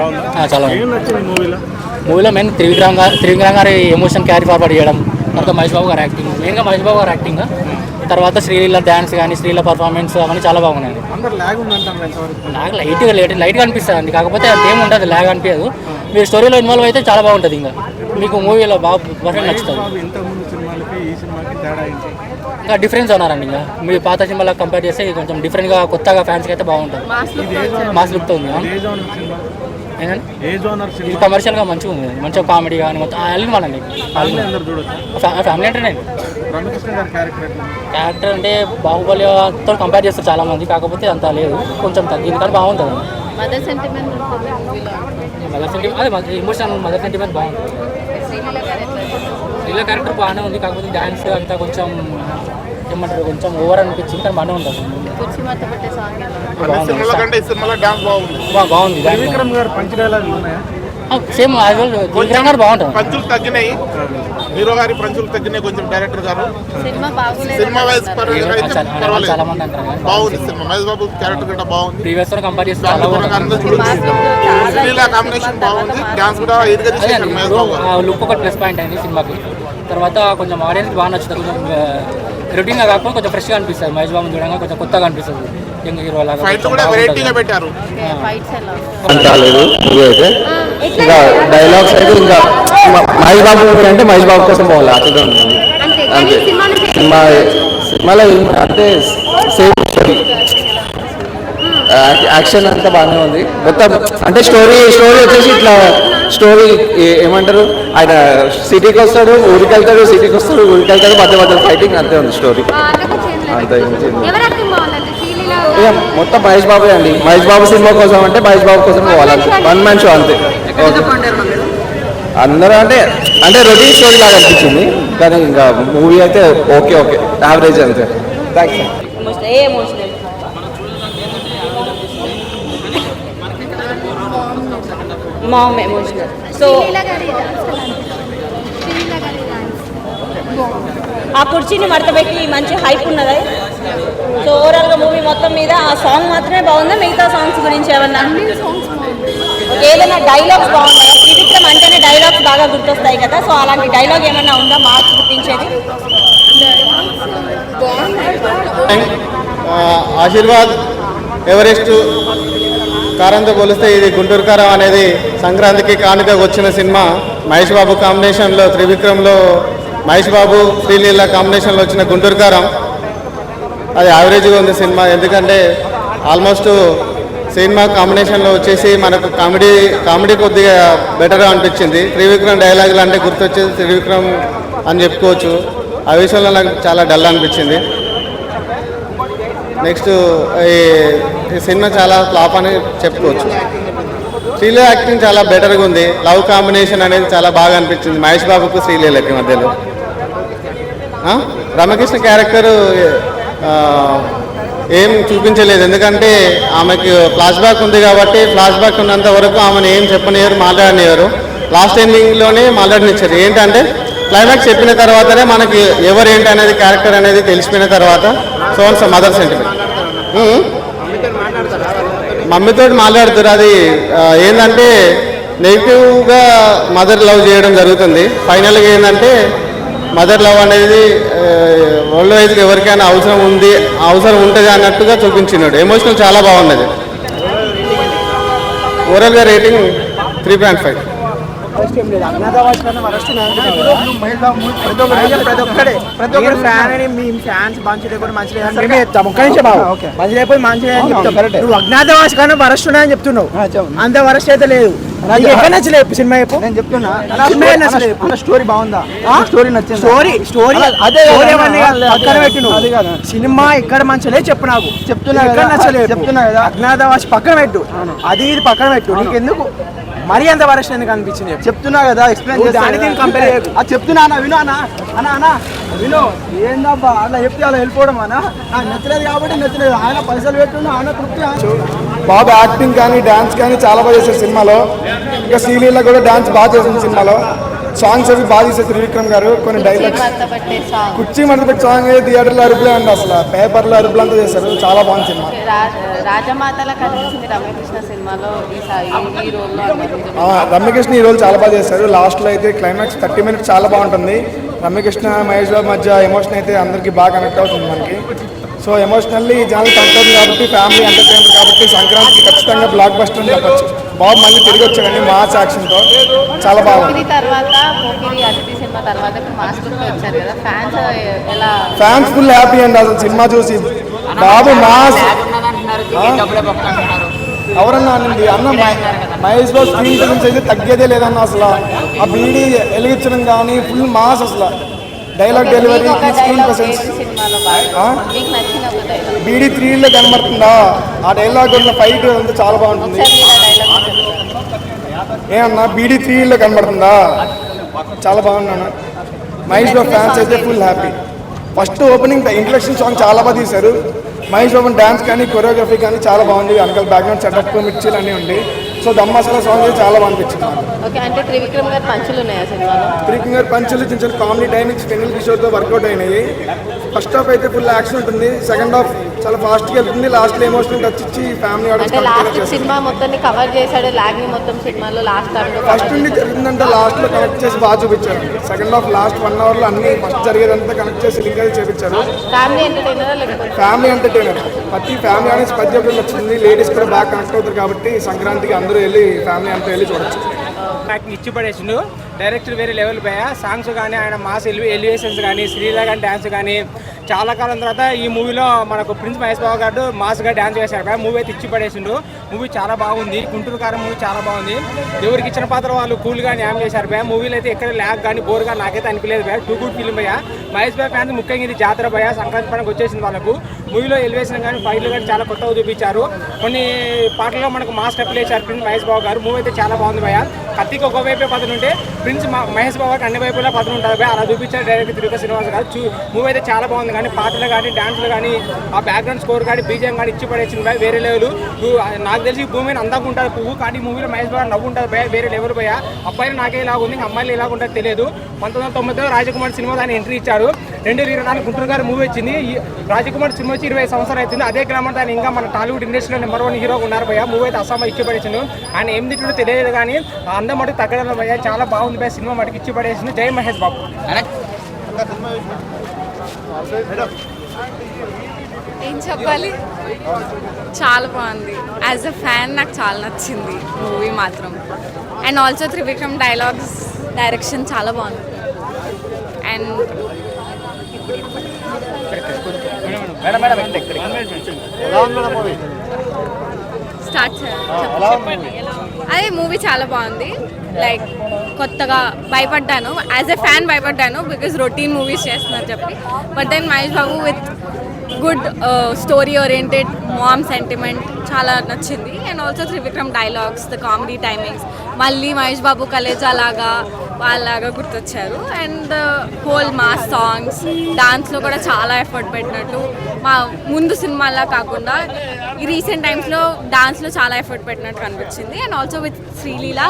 ఆ, చాలా మూవీలో? మూవీలో మెయిన్ త్రివిక్రమ్ గారు త్రివిక్రమ్ గారి ఎమోషన్ క్యారీ ఫార్వర్డ్ చేయడం తర్వాత మహేష్ బాబు గారు యాక్టింగ్. మెయిన్గా మహేష్ బాబు గారు యాక్టింగ్. తర్వాత శ్రీలీల డ్యాన్స్ కానీ శ్రీలీల పర్ఫార్మెన్స్ అవన్నీ చాలా బాగున్నాయి. నాకు లైట్గా లేట్ లైట్గా అనిపిస్తుంది అండి. కాకపోతే అంతేం ఉంటుంది లాగ్ అనిపించదు. మీరు స్టోరీలో ఇన్వాల్వ్ అయితే చాలా బాగుంటుంది ఇంకా. మీకు మూవీలో బాగా పర్ఫెక్ట్ నచ్చుతుంది. బాబు ఇంతకుముందు సినిమాలకి ఈ సినిమాకి తేడా ఏంటి? ఇంకా డిఫరెన్స్ ఉన్నారండి ఇంకా. మీ పాత సినిమాలకు కంపేర్ చేస్తే ఇది కొంచెం డిఫరెంట్గా కొత్తగా ఫ్యాన్స్కి అయితే బాగుంటుంది. మాస్ లుక్తో ఉంది? ఇది కమర్షియల్గా మంచిగా ఉంది. మంచిగా కామెడీ కానీ మొత్తం అల్లిన వాళ్ళండి ఫ్యామిలీ అందరు చూడొచ్చు? ఫ్యామిలీ ఎంటర్టైన్ రమకృష్ణ గారి క్యారెక్టర్ అంటే బాహుబలితో కంపేర్ చేస్తారు చాలా మంది కాకపోతే అంత లేదు. కొంచెం తగ్గింది కానీ బాగుంటుంది. మదర్ సెంటిమెంట్ ఉంటుంది మూవీలో మదర్ సెంటిమెంట్ అదే ఇమోషన్ మదర్ సెంటిమెంట్ బాగుంటుంది. క్యారెక్టర్ బాగానే ఉంది. కాకపోతే డ్యాన్స్ అంతా కొంచెం ఏమంటారు కొంచెం ఓవర్ అనిపించింది కానీ బాగానే ఉంటుంది బాగుంది. బా- బాగుంది. త్రివిక్రమ్ గారు పంచ్ డైలాగులు ఉన్నాయా? సేమ్ గారు బాగుంటుంది పంచులు తగ్గినాయి. హీరో గారి పంచులు తగ్గినాయి కొంచెం డైరెక్టర్ గారు. సినిమా పర్వాలేదు. కానీ బాగుంది సినిమా. మహేష్ బాబు క్యారెక్టర్ కూడా బాగుంది. ప్రీవియస్ కంపేర్ చేస్తే చూడొచ్చు. కాంబినేషన్ బాగుంది. డాన్స్ కూడా ఇదిగా చేశారు మహేష్ బాబు. లుక్ ఒక ప్లస్ పాయింట్ అయింది సినిమాకి. తర్వాత కొంచెం ఆడియన్స్ బాగా నచ్చుతుంది. కొంచెం రొటీన్గా కాకపోతే కొంచెం ఫ్రెష్గా అనిపిస్తుంది. మహేష్ బాబు చూడంగా కొంచెం కొత్తగా అనిపిస్తుంది. రాలేదు మూవీ అయితే. ఇంకా డైలాగ్స్ అయితే ఇంకా మ- మహేష్ బాబు మూవీ అంటే మహేష్ బాబు కోసం పోవాలి? అట్లా ఉంది అంతే. సినిమా సినిమాలో అంటే సేమ్ స్టోరీ. యాక్షన్ అంతా బాగానే ఉంది. మొత్తం అంటే స్టోరీ స్టోరీ వచ్చేసి ఇట్లా స్టోరీ ఏమంటారు? ఆయన సిటీకి వస్తాడు ఊరికి వెళ్తాడు సిటీకి వస్తాడు ఊరికి వెళ్తాడు మధ్య మధ్య ఫైటింగ్ అంతే ఉంది స్టోరీ. అంతే ఇక మొత్తం మహేష్ బాబు అండి. మహేష్ బాబు సినిమా కోసం అంటే మహేష్ బాబు కోసం పోవాలి. వన్ మ్యాన్ షో అంతే. అందరూ అంటే అంటే రొటీన్ స్టోరీ లాగా అనిపించింది. కానీ ఇంకా మూవీ అయితే ఓకే ఓకే యావరేజ్ అంతే. Thanks mom emotional so. ఆ కుర్చీని మడతపెట్టి మంచి హైప్ ఉన్నది? సో ఓవరాల్గా మూవీ మొత్తం మీద ఆ సాంగ్ మాత్రమే బాగుందా? మిగతా సాంగ్స్ గురించి ఏమన్నా. ఏదైనా డైలాగ్స్ బాగున్నాయా? త్రివిక్రమ్ అంటేనే డైలాగ్స్ బాగా గుర్తొస్తాయి కదా. సో అలాంటి డైలాగ్ ఏమైనా ఉందా మార్క్స్ గుర్తించేది? ఆశీర్వాద్ ఎవరెస్ట్ కారంతో పోలిస్తే ఇది గుంటూరు కారం అనేది సంక్రాంతికి కానుక వచ్చిన సినిమా. మహేష్ బాబు కాంబినేషన్లో త్రివిక్రమ్లో మహేష్ బాబు శ్రీలీల కాంబినేషన్లో వచ్చిన గుంటూరు కారం. అది యావరేజ్గా ఉంది సినిమా. ఎందుకంటే ఆల్మోస్ట్ సినిమా కాంబినేషన్లో వచ్చేసి మనకు కామెడీ కామెడీ కొద్దిగా బెటర్గా అనిపించింది. త్రివిక్రమ్ డైలాగులు అంటే గుర్తొచ్చేది త్రివిక్రమ్ అని చెప్పుకోవచ్చు. ఆ విషయంలో నాకు చాలా డల్ అనిపించింది. నెక్స్ట్ ఈ ఈ సినిమా చాలా ఫ్లాప్ అని చెప్పుకోవచ్చు. శ్రీలీల యాక్టింగ్ చాలా బెటర్గా ఉంది. లవ్ కాంబినేషన్ అనేది చాలా బాగా అనిపించింది. మహేష్ బాబుకు శ్రీలీలకి మధ్యలో. రామకృష్ణ క్యారెక్టర్ ఏం చూపించలేదు. ఎందుకంటే ఆమెకి ఫ్లాష్ బ్యాక్ ఉంది కాబట్టి ఫ్లాష్ బ్యాక్ ఉన్నంత వరకు ఆమెను ఏం చెప్పనివ్వరు మాట్లాడనివ్వరు లాస్ట్ ఎండింగ్లోనే మాట్లాడనిచ్చారు. ఏంటంటే క్లైమాక్స్ చెప్పిన తర్వాతనే మనకి ఎవరు ఏంటి అనేది క్యారెక్టర్ అనేది తెలిసిపోయిన తర్వాత సో మదర్ సెంటిమెంట్ మమ్మీతో మాట్లాడుతారు అది ఏంటంటే నెగిటివ్గా మదర్ లవ్ చేయడం జరుగుతుంది. ఫైనల్గా ఏంటంటే మదర్ లవ్ అనేది వరల్డ్ వైజ్గా ఎవరికైనా అవసరం ఉంది అవసరం ఉంటుంది అన్నట్టుగా చూపించినాడు. ఎమోషనల్ చాలా బాగున్నది. ఓవరాల్గా రేటింగ్ త్రీ పాయింట్ ఫైవ్ మంచి లేకపోతే మంచి లేదని మేమే చెప్తాం ఒక్క నిమిషం బాబు మంచి లేకపోతే మంచి లేదని చెప్తాం. నువ్వు అజ్ఞాతవాసి కన్నా వరస్ట్ అని చెప్తున్నావు అంత వరస్ట్ అయితే లేదు. సినిమా నేను చెప్తున్నా స్టోరీ బాగుందా? స్టోరీ నచ్చింది? స్టోరీ స్టోరీ అదే పెట్టి నువ్వు సినిమా ఎక్కడ మంచలే చెప్పు నాకు చెప్తున్నా నచ్చలేదు. చెప్తున్నా కదా. అజ్ఞాతవాసి పక్కన పెట్టు. అది ఇది పక్కన పెట్టు. నీకు ఎందుకు మరీ అంత వరస్ట్ ఎందుకు అనిపించింది చెప్తున్నా కదా ఎక్స్ప్లెయిన్ దీన్ని కంపేర్ అది చెప్తున్నా అన్న విను అన్న. అన్న అన్న విను. ఏందబ్బా అలా చెప్తే అలా వెళ్ళిపోవడం అన్న? నాకు నచ్చలేదు కాబట్టి నచ్చలేదు. ఆయన పైసలు పెట్టున్నా ఆయన తృప్తి బాబు యాక్టింగ్ కానీ డాన్స్ కానీ చాలా బాగా చేశారు సినిమాలో. ఇంకా శ్రీలీల కూడా డాన్స్ బాగా చేసింది సినిమాలో. సాంగ్స్ అవి బాగా చేశారు త్రివిక్రమ్ గారు కొన్ని డైలాగ్స్ పెట్టే సాంగ్ కుర్చీ మడత థియేటర్లో అరుపులే అండి అసలు. పేపర్లో అరుపులు అంతా చేశారు. చాలా బాగుంది సినిమా. రాజమాతలా కనిపించింది రమ్యకృష్ణ సినిమాలో ఈ రోల్లో ఆ, రమ్యకృష్ణ ఈ రోజు చాలా బాగా చేశారు. లాస్ట్లో అయితే క్లైమాక్స్ థర్టీ మినిట్స్ చాలా బాగుంటుంది. రమ్యకృష్ణ మహేష్ బాబు మధ్య ఎమోషన్ అయితే అందరికీ బాగా కనెక్ట్ అవుతుంది మనకి. సో ఎమోషనల్లీ జనాలు కనెక్ట్ అవుతుంది కాబట్టి ఫ్యామిలీ ఎంటర్టైనర్ కాబట్టి సంక్రాంతికి ఖచ్చితంగా బ్లాక్ బస్టర్ అని చెప్పచ్చు. బాబు మళ్ళీ తిరిగి వచ్చాడండి మాస్ యాక్షన్తో చాలా బాగుంది. ఫ్యాన్స్ ఫుల్ హ్యాపీ అండి అసలు సినిమా చూసి. బాబు మాస్ ఎవరన్నా అనండి అన్న మహే- మహేష్ బాబు స్క్రీన్ ప్రెసెన్స్ అయితే తగ్గేదే లేదన్న అసలు. ఆ బీడీ వెలిగించడం కానీ ఫుల్ మాస్ అసలు. Dialogue delivery screen presence bidi త్రీలో కనబడుతుందా? ఆ డైలాగ్ ఉన్న ఫైట్ అంతా చాలా బాగుంటుంది. ఏమన్నా బీడీ త్రీలో కనబడుతుందా? చాలా బాగున్నాను. మహేష్ బాబు ఫ్యాన్స్ అయితే full happy first opening introduction song చాలా బాగా తీశారు. మహేష్ బాబు డ్యాన్స్ కానీ కొరియోగ్రఫీ కానీ చాలా బాగుంది. వెనకాల బ్యాక్గ్రౌండ్ సెటప్ మిర్చీలు అన్నీ ఉంది. సో దమ్మాసలా సాంగ్ చాలా బాగా అనిపించింది నాకు. ఓకే అంటే త్రివిక్రమ్ గారి పంచులు ఉన్నాయా సినిమాలో? త్రికింగ్ గారి పంచులు చిన్న కామెడీ టైమింగ్స్ ఫెనిల్ కిషోర్తో వర్కౌట్ అయినాయి. ఫస్ట్ హాఫ్ అయితే ఫుల్ యాక్షన్ ఉంటుంది. సెకండ్ హాఫ్ చాలా ఫాస్ట్గా వెళ్తుంది. లాస్ట్లో ఎమోషనల్ టచ్ ఇచ్చి ఫ్యామిలీ అంటే లాస్ట్ సినిమా మొత్తాన్ని కవర్ చేశాడు లాగ్ని మొత్తం సినిమాలో లాస్ట్ టైంలో ఫస్ట్ నుండి జరిగిందంటే లాస్ట్లో కనెక్ట్ చేసి బాగా చూపించారు. సెకండ్ హాఫ్ లాస్ట్ వన్ అవర్లో అన్ని ఫస్ట్ జరిగేదంతా కనెక్ట్ చేసి లింక్ చేపించారు. Family entertainer family entertainer. ప్రతి ఫ్యామిలీ అనేది ప్రతి ఒక్కరికి వచ్చింది. లేడీస్ కూడా బాగా కనెక్ట్ అవుతారు కాబట్టి సంక్రాంతికి అందరూ వెళ్ళి ఫ్యామిలీ అంతా వెళ్ళి చూడొచ్చు. నాకు ఇచ్చి పడేసిండు. డైరెక్టర్ వేరే లెవెల్ పోయా సాంగ్స్ కానీ ఆయన మాస్ ఎలివి ఎలివేషన్స్ కానీ శ్రీలా కానీ డ్యాన్స్ కానీ చాలా కాలం తర్వాత ఈ మూవీలో మనకు ప్రిన్స్ మహేష్ బాబు గారు మాస్గా డ్యాన్స్ చేశారు భయ. మూవీ అయితే ఇచ్చి పడేసిండు. మూవీ చాలా బాగుంది. గుంటూరు కారం మూవీ చాలా బాగుంది. ఎవరికి ఇచ్చిన పాత్ర వాళ్ళు కూల్గా న్యాయం చేశారు భయ. మూవీలో అయితే ఎక్కడ ల్యాగ్ కానీ బోర్గా నాకైతే అనిపించలేదు భయ. టూ గుడ్ ఫిల్మ్ భయ. మహేష్ బాబు ఫ్యాన్స్ ముఖ్యంగా ఇది జాతర భయ. సంక్రాంతి పండుగ వచ్చేసింది వాళ్ళకు. మూవీలో ఎలివేషన్ కానీ ఫైట్లు కానీ చాలా కొత్తగా చూపించారు. కొన్ని పాటల్లో మనకు మాస్ స్టెప్లు వేశారు ప్రిన్స్ మహేష్ బాబు గారు. మూవీ అయితే చాలా బాగుంది భయ. కత్తికి ఒక పదనుంటే ప్రిన్స్ మహేష్ బాబు అన్ని వైపులా పదం ఉంటుంది అలా చూపించారు డైరెక్ట్ తిరుపతి శ్రీనివాస్ గారు. చూ మూవీ అయితే చాలా బాగుంది కానీ పాటలు కానీ డాన్సులు కానీ ఆ బ్యాక్గ్రౌండ్ స్కోర్ కానీ బీజేఎం కానీ ఇచ్చి పడేసింది భయ వేరే లెవెల్ నాకు తెలిసి భూమి అందంగా ఉంటుంది పువ్వు కానీ మూవీలో మహేష్ బాబు నవ్వు ఉంటుంది భయ వేరే లెవెల్ భయ. అబ్బాయిలు నాకే ఇలాగ ఉంది అమ్మాయిలు ఇలాగ ఉంటుంది తెలియదు. పంతొమ్మిది వందల తొమ్మిదిలో రాజకుమార్ సినిమా దాన్ని ఎంట్రీ ఇచ్చారు రెండు వేల ఇరవై నాలుగు గుంటూరు గారు మూవీ వచ్చింది. ఈ రాజకుమార్ సినిమా వచ్చి ఇరవై సంవత్సరాలు అవుతుంది. అదే గ్రామం దాన్ని ఇంకా మన టాలీవుడ్ ఇండస్ట్రీలో నెంబర్ వన్ హీరో ఉన్నారు భయ. మూవీ అయితే అస్సాం ఇచ్చి పడేసిండు. ఆయన ఏం తిట్టినో తెలియదు కానీ అందం మటుకు తగ్గడం భయ చాలా బాగుంది భయ సినిమా మటుకు ఇచ్చి పడేసింది జై మహేష్ బాబు. ఏం చెప్పాలి? చాలా బాగుంది. యాజ్ అ ఫ్యాన్ నాకు చాలా నచ్చింది మూవీ మాత్రం. And also Trivikram dialogues direction చాలా బాగుంది. అండ్ స్టార్ట్ చెప్పండి అదే మూవీ చాలా బాగుంది. లైక్ కొత్తగా భయపడ్డాను. యాజ్ ఎ ఫ్యాన్ భయపడ్డాను బికాస్ రొటీన్ మూవీస్ చేస్తున్నారు చెప్పి. But then Mahesh Babu with good story oriented mom sentiment చాలా నచ్చింది. And also Trivikram dialogues the comedy timings మళ్ళీ మహేష్ బాబు కలేజా లాగా వాళ్ళలాగా గుర్తొచ్చారు. అండ్ హోల్ మాస్ సాంగ్స్ డాన్స్లో కూడా చాలా ఎఫర్ట్ పెట్టినట్టు. మా ముందు సినిమాలా కాకుండా ఈ రీసెంట్ టైమ్స్లో డాన్స్లో చాలా ఎఫర్ట్ పెట్టినట్టు అనిపించింది. And also with Sreeleela